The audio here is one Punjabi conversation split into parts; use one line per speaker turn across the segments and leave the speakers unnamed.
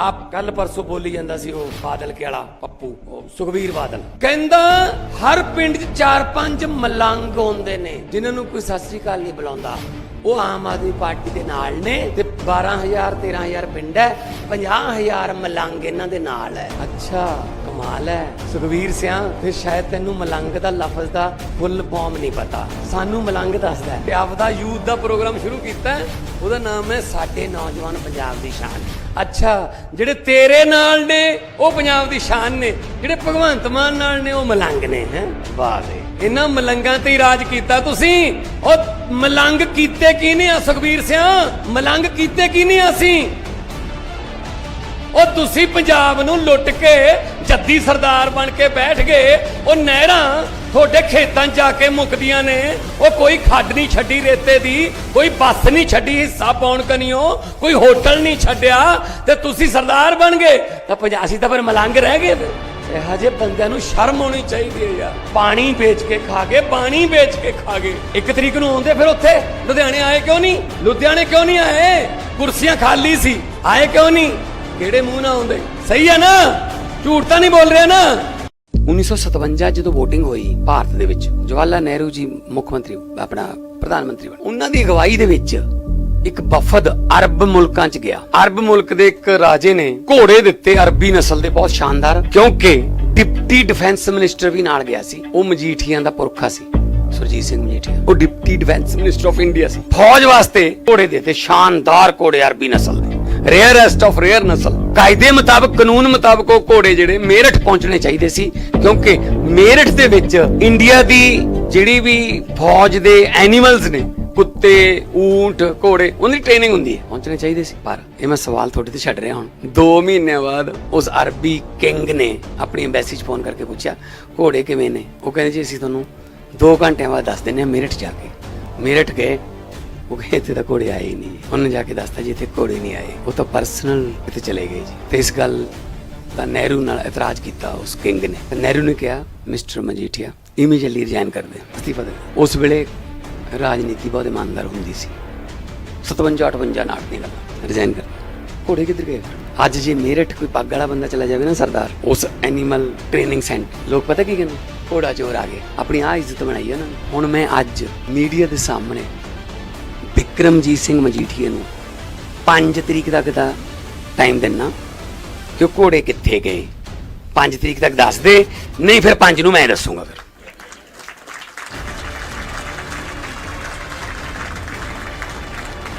ਆਪ ਕੱਲ ਪਰਸੋਂ ਬੋਲੀ ਜਾਂਦਾ ਸੀ ਉਹ ਬਾਦਲ ਕੇ ਵਾਲਾ, ਪੱਪੂ, ਉਹ ਸੁਖਵੀਰ ਬਾਦਲ। ਕਹਿੰਦਾ, ਹਰ ਪਿੰਡ 'ਚ ਚਾਰ ਪੰਜ ਮਲੰਗ ਹੁੰਦੇ ਨੇ, ਜਿਨ੍ਹਾਂ ਨੂੰ ਕੋਈ ਸਤਿ ਸ੍ਰੀ ਅਕਾਲ ਨਹੀਂ ਬੁਲਾਉਂਦਾ। ਉਹ ਆਮ ਆਦਮੀ ਪਾਰਟੀ ਦੇ ਨਾਲ ਨੇ ਤੇ 12000 13000 ਪਿੰਡ ਹੈ 50000 ਮਲੰਗ ਇਹਨਾਂ ਦੇ ਨਾਲ ਹੈ। ਅੱਛਾ। ਕਮਾਲ ਹੈ। ਸੁਖਵੀਰ ਸਿਆ, ਫਿਰ ਸ਼ਾਇਦ ਤੈਨੂੰ ਮਲੰਗ ਦਾ ਲਫ਼ਜ਼ ਦਾ ਫੁੱਲ ਫਾਰਮ ਨਹੀਂ ਪਤਾ। ਸਾਨੂੰ ਮਲੰਗ ਦੱਸਦਾ ਤੇ ਆਪਦਾ ਯੂਥ ਦਾ ਪ੍ਰੋਗਰਾਮ ਸ਼ੁਰੂ ਕੀਤਾ ਉਹਦਾ ਨਾਮ ਹੈ ਸਾਡੇ ਨੌਜਵਾਨ ਪੰਜਾਬ ਦੀ ਸ਼ਾਨ। ਅੱਛਾ, ਜਿਹੜੇ ਤੇਰੇ ਨਾਲ ਨੇ, ਉਹ ਪੰਜਾਬ ਦੀ ਸ਼ਾਨ ਨੇ। ਜਿਹੜੇ ਭਗਵੰਤ ਮਾਨ ਨਾਲ ਨੇ, ਉਹ ਮਲੰਗ ਨੇ, ਹੈ? ਵਾਹ ਵੇ। ਇਹਨਾਂ ਮਲੰਗਾਂ ਤੇ ਹੀ ਰਾਜ ਕੀਤਾ ਤੁਸੀਂ। ਉਹ ਮਲੰਗ ਕੀਤੇ ਕੀ ਨਹੀਂ ਆ ਸੁਖਬੀਰ ਸਿਆ? ਮਲੰਗ ਕੀਤੇ ਕੀ ਨਹੀਂ ਅਸੀਂ? ਉਹ ਤੁਸੀਂ ਪੰਜਾਬ ਨੂੰ ਲੁੱਟ ਕੇ ਜੱਦੀ ਸਰਦਾਰ ਬਣ ਕੇ ਬੈਠ ਗਏ। ਉਹ ਨਹਿਰਾਂ ਤੁਹਾਡੇ ਖੇਤਾਂ 'ਚ ਜਾ ਕੇ ਮੁੱਕਦੀਆਂ ਨੇ। ਉਹ ਕੋਈ ਖੱਡ ਨਹੀਂ ਛੱਡੀ ਰੇਤੇ ਦੀ, ਕੋਈ ਬੱਸ ਨਹੀਂ ਛੱਡੀ ਹਿੱਸਾ ਪਾਉਣ ਕਨੀਓ, ਕੋਈ ਹੋਟਲ ਨਹੀਂ ਛੱਡਿਆ ਤੇ ਤੁਸੀਂ ਸਰਦਾਰ ਬਣ ਗਏ। ਤਾਂ ਪੰਜਾਸੀ ਤਾਂ ਫਿਰ ਮਲੰਗ ਰਹਿ ਗਏ ਇਹੋ ਜਿਹੇ ਬੰਦਿਆਂ ਨੂੰ ਸ਼ਰਮ ਆਉਣੀ ਚਾਹੀਦੀ ਹੈ ਯਾਰ। ਪਾਣੀ ਵੇਚ ਕੇ ਖਾ ਗਏ, ਪਾਣੀ ਵੇਚ ਕੇ ਖਾ ਗਏ। ਇੱਕ ਤਰੀਕ ਨੂੰ ਆਉਂਦੇ ਫਿਰ ਉੱਥੇ। ਲੁਧਿਆਣੇ ਆਏ ਕਿਉਂ ਨਹੀਂ? ਲੁਧਿਆਣੇ ਕਿਉਂ ਨਹੀਂ ਆਏ? ਕੁਰਸੀਆਂ ਖਾਲੀ ਸੀ, ਆਏ ਕਿਉਂ ਨਹੀਂ? ਕਿਹੜੇ ਮੂੰਹ ਨਾਲ ਆਉਂਦੇ? ਸਹੀ ਆ ਨਾ? ਝੂਠ ਤਾਂ ਨਹੀਂ ਬੋਲ ਰਿਹਾ ਨਾ? 1957 ਜਦੋਂ VOTING ਹੋਈ ਭਾਰਤ ਦੇ ਵਿੱਚ ਜਵਾਹਰ ਨਹਿਰੂ ਜੀ ਮੁੱਖ ਮੰਤਰੀ, ਆਪਣਾ ਪ੍ਰਧਾਨ ਮੰਤਰੀ ਬਣੇ। ਉਹਨਾਂ ਦੀ ਅਗਵਾਈ ਦੇ ਵਿੱਚ ਇੱਕ ਵਫਦ ਅਰਬ ਮੁਲਕਾਂ ਚ ਗਿਆ। ਅਰਬ ਮੁਲਕ ਦੇ ਇੱਕ ਰਾਜੇ ਨੇ ਘੋੜੇ ਦਿੱਤੇ ਅਰਬੀ ਨਸਲ ਦੇ, ਬਹੁਤ ਸ਼ਾਨਦਾਰ, ਕਿਉਂਕਿ ਡਿਪਟੀ ਡਿਫੈਂਸ ਮਿਨਿਸਟਰ ਵੀ ਨਾਲ ਗਿਆ ਸੀ। ਉਹ ਮਜੀਠੀਆਂ ਦਾ ਪੁਰਖਾ ਸੀ। ਸੁਰਜੀਤ ਸਿੰਘ ਮਜੀਠੀਆ। ਉਹ deputy defence minister of India ਸੀ। ਫੌਜ ਵਾਸਤੇ ਘੋੜੇ ਦਿੱਤੇ, ਸ਼ਾਨਦਾਰ ਘੋੜੇ ਅਰਬੀ ਨਸਲ ਦੇ। ਰੇਅਰੈਸਟ ਆਫ ਰੇਅਰ ਨਸਲ ਕਾਇਦੇ ਮੁਤਾਬਕ, ਕਾਨੂੰਨ ਮੁਤਾਬਕ ਉਹ ਘੋੜੇ ਜਿਹੜੇ ਮੇਰਠ ਪਹੁੰਚਣੇ ਚਾਹੀਦੇ ਸੀ, ਕਿਉਂਕਿ ਮੇਰਠ ਦੇ ਵਿੱਚ ਇੰਡੀਆ ਦੀ ਜਿਹੜੀ ਵੀ ਫੌਜ ਦੇ ਐਨੀਮਲਸ ਨੇ, ਕੁੱਤੇ, ਊਂਟ, ਘੋੜੇ ਉਹਨਾਂ ਟ੍ਰੇਨਿੰਗ ਹੁੰਦੀ ਹੈ, ਪਹੁੰਚਣੇ ਚਾਹੀਦੇ ਸੀ। ਪਰ ਇਹ ਮੈਂ ਸਵਾਲ ਤੁਹਾਡੇ ਤੇ ਛੱਡ ਰਿਹਾ ਹੁਣ। 2 ਮਹੀਨਿਆਂ ਬਾਅਦ ਉਸ ਅਰਬੀ ਕਿੰਗ ਨੇ ਆਪਣੀ ਐਮਬੈਸੀ 'ਚ ਫੋਨ ਕਰਕੇ ਪੁੱਛਿਆ, ਘੋੜੇ ਕਿਵੇਂ ਨੇ? ਉਹ ਕਹਿੰਦੇ ਜੀ, ਅਸੀਂ ਤੁਹਾਨੂੰ 2 ਘੰਟਿਆਂ ਬਾਅਦ ਦੱਸ ਦਿੰਦੇ ਹਾਂ, ਮੇਰਠ ਜਾ ਕੇ। ਮੇਰਠ ਗਏ ਉਹ ਕਹਿੰਦੇ ਇੱਥੇ ਤਾਂ ਘੋੜੇ ਆਏ ਹੀ ਨਹੀਂ ਉਹਨੇ ਜਾ ਕੇ ਦੱਸਤਾ ਜੀ ਇੱਥੇ ਘੋੜੇ ਨਹੀਂ ਆਏ ਉਹ ਤਾਂ ਪਰਸਨਲ ਇੱਥੇ ਚਲੇ ਗਏ ਜੀ ਤੇ ਇਸ ਗੱਲ ਦਾ ਨਹਿਰੂ ਨਾਲ ਇਤਰਾਜ਼ ਕੀਤਾ ਉਸ ਕਿੰਗ ਨੇ ਨਹਿਰੂ ਨੇ ਕਿਹਾ ਮਿਸਟਰ ਮਜੀਠੀਆ ਇਮੀਡੀਏਟਲੀ ਰਿਜ਼ਾਈਨ ਕਰ ਦੇ ਅਸਤੀਫਾ ਦੇ ਉਸ ਵੇਲੇ ਰਾਜਨੀਤੀ ਬਹੁਤ ਇਮਾਨਦਾਰ ਹੁੰਦੀ ਸੀ 57 58 ਨਾਟ ਨਹੀਂ ਗੱਲ ਰਿਜ਼ਾਈਨ ਕਰ ਘੋੜੇ ਕਿੱਧਰ ਗਏ ਅੱਜ ਜੇ ਮੇਰਠ ਕੋਈ ਪੱਗ ਵਾਲਾ ਬੰਦਾ ਚਲਾ ਜਾਵੇ ਨਾ ਸਰਦਾਰ ਉਸ ਐਨੀਮਲ ਟ੍ਰੇਨਿੰਗ ਸੈਂਟਰ ਲੋਕ ਪਤਾ ਕੀ ਕਹਿੰਦੇ ਘੋੜਾ ਚੋਰ ਆ ਗਏ ਆਪਣੀ ਆ ਇੱਜ਼ਤ ਬਣਾਈ ਉਹਨਾਂ ਨੇ ਹੁਣ ਮੈਂ ਅੱਜ ਮੀਡੀਆ ਦੇ ਸਾਹਮਣੇ ਵਿਕਰਮਜੀਤ ਸਿੰਘ ਮਜੀਠੀਏ ਨੂੰ 5 ਤਰੀਕ ਤੱਕ ਦਾ ਟਾਈਮ ਦਿੰਨਾ। ਕਿ ਘੋੜੇ ਕਿੱਥੇ ਗਏ? 5 ਤਰੀਕ ਤੱਕ ਦੱਸ ਦੇ, ਨਹੀਂ ਫਿਰ 5 ਨੂੰ ਮੈਂ ਦੱਸੂਗਾ ਫਿਰ।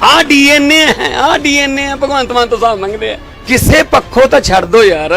ਆ ਡੀਐਨਏ ਹੈ, ਆ ਡੀਐਨਏ ਹੈ, ਭਗਵੰਤ ਮਾਨ ਤੋਂ ਸਾਹ ਮੰਗਦੇ ਆ। ਕਿਸੇ ਪੱਖੋਂ ਤਾਂ ਛੱਡ ਦੋ ਯਾਰ।